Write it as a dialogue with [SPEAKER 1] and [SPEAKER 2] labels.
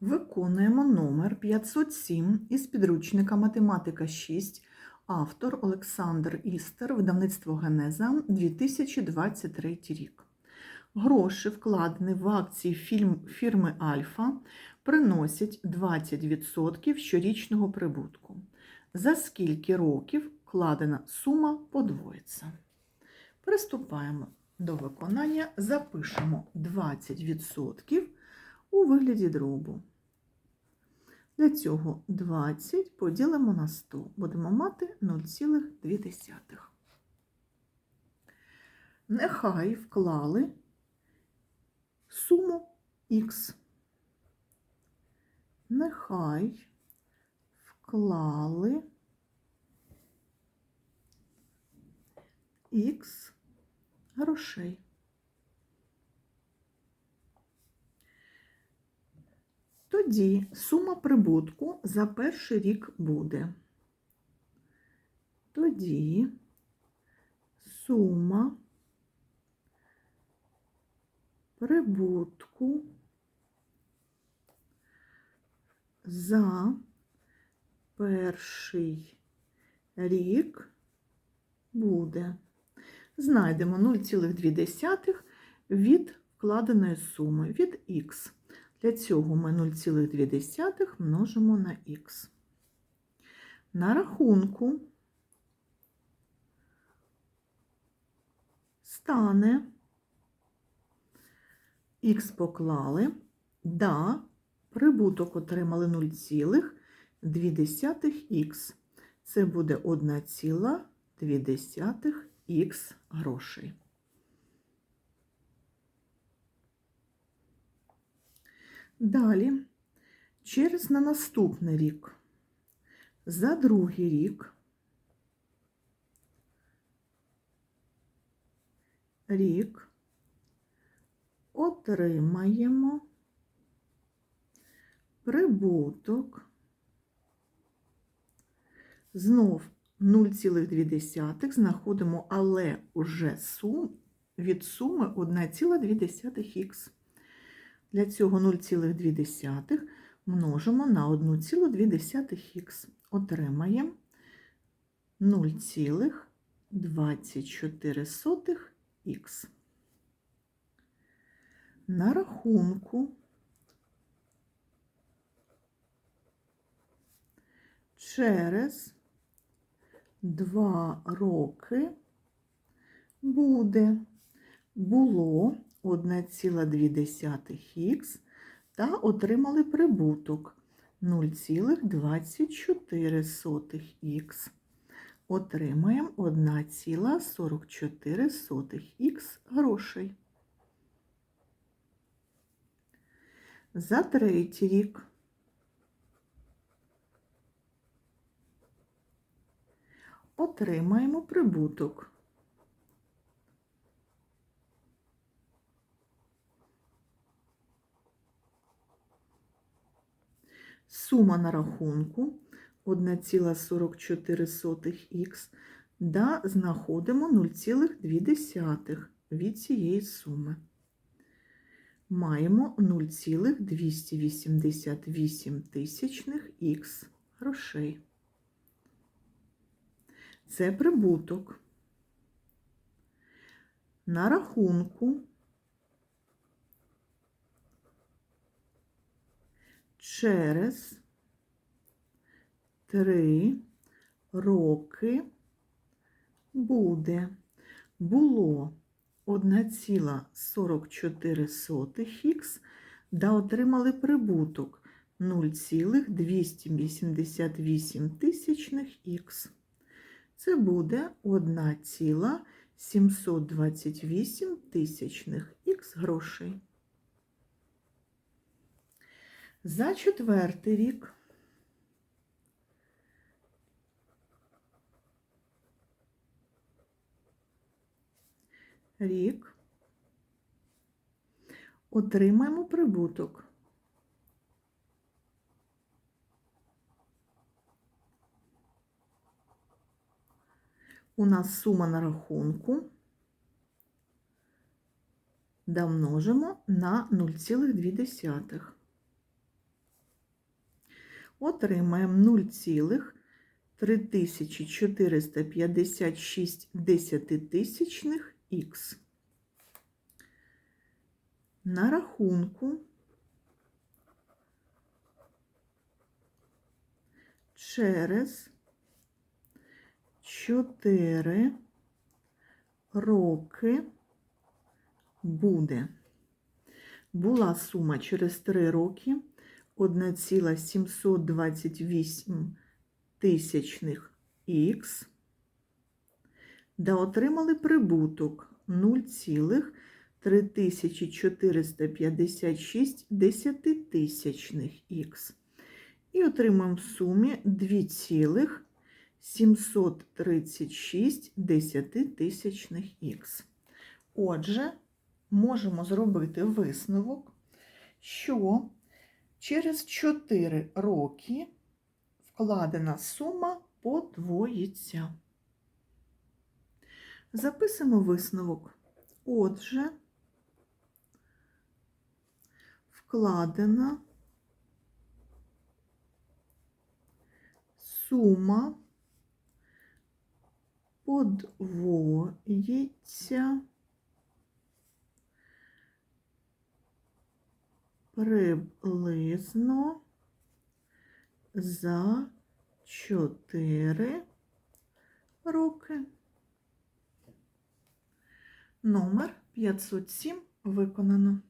[SPEAKER 1] Виконуємо номер 507 із підручника Математика 6, автор Олександр Істер, видавництво Генеза 2023 рік. Гроші, вкладені в акції фірми Альфа, приносять 20% щорічного прибутку. За скільки років вкладена сума подвоїться? Приступаємо до виконання, запишемо 20% у вигляді дробу. Для цього 20 поділимо на 100. Будемо мати 0,2. Нехай вклали суму х. Нехай вклали х грошей. Тоді сума прибутку за перший рік буде. Тоді сума прибутку за перший рік буде. Знайдемо 0,2 від вкладеної суми від х. Для цього ми 0,2 множимо на х. На рахунку стане х поклали, да, прибуток отримали 0,2х. Це буде 1,2х грошей. Далі, через на наступний рік, за другий рік, рік. Отримаємо прибуток. Знов 0,2 знаходимо, але уже сум, від суми 1,2х. Для цього 0,2 множимо на 1,2х. Отримаємо 0,24х. На рахунку через 2 роки буде було 1,2х та отримали прибуток 0,24х. Отримаємо 1,44х грошей. За третій рік отримаємо прибуток Сума на рахунку 1,44х, да знаходимо 0,2 від цієї суми. Маємо 0,288 тисячних х грошей. Це прибуток. На рахунку через три роки буде було 1,44х, да отримали прибуток 0,288 тисячних х. Це буде 1,728 тисячних х грошей. За четвертий рік рік отримаємо прибуток. У нас сума на рахунку да множимо на 0,2. Отримаємо 0,3456 десятитисячних х. На рахунку через 4 роки буде. Була сума через 3 роки 1,728 тисячних х, да отримали прибуток 0,3456 десятитисячних х. І отримаємо в сумі 2,736 десятитисячних х. Отже, можемо зробити висновок, що через 4 роки вкладена сума подвоїться. Записуємо висновок. Отже, вкладена сума подвоїться приблизно за 4 роки. Номер 507 виконано.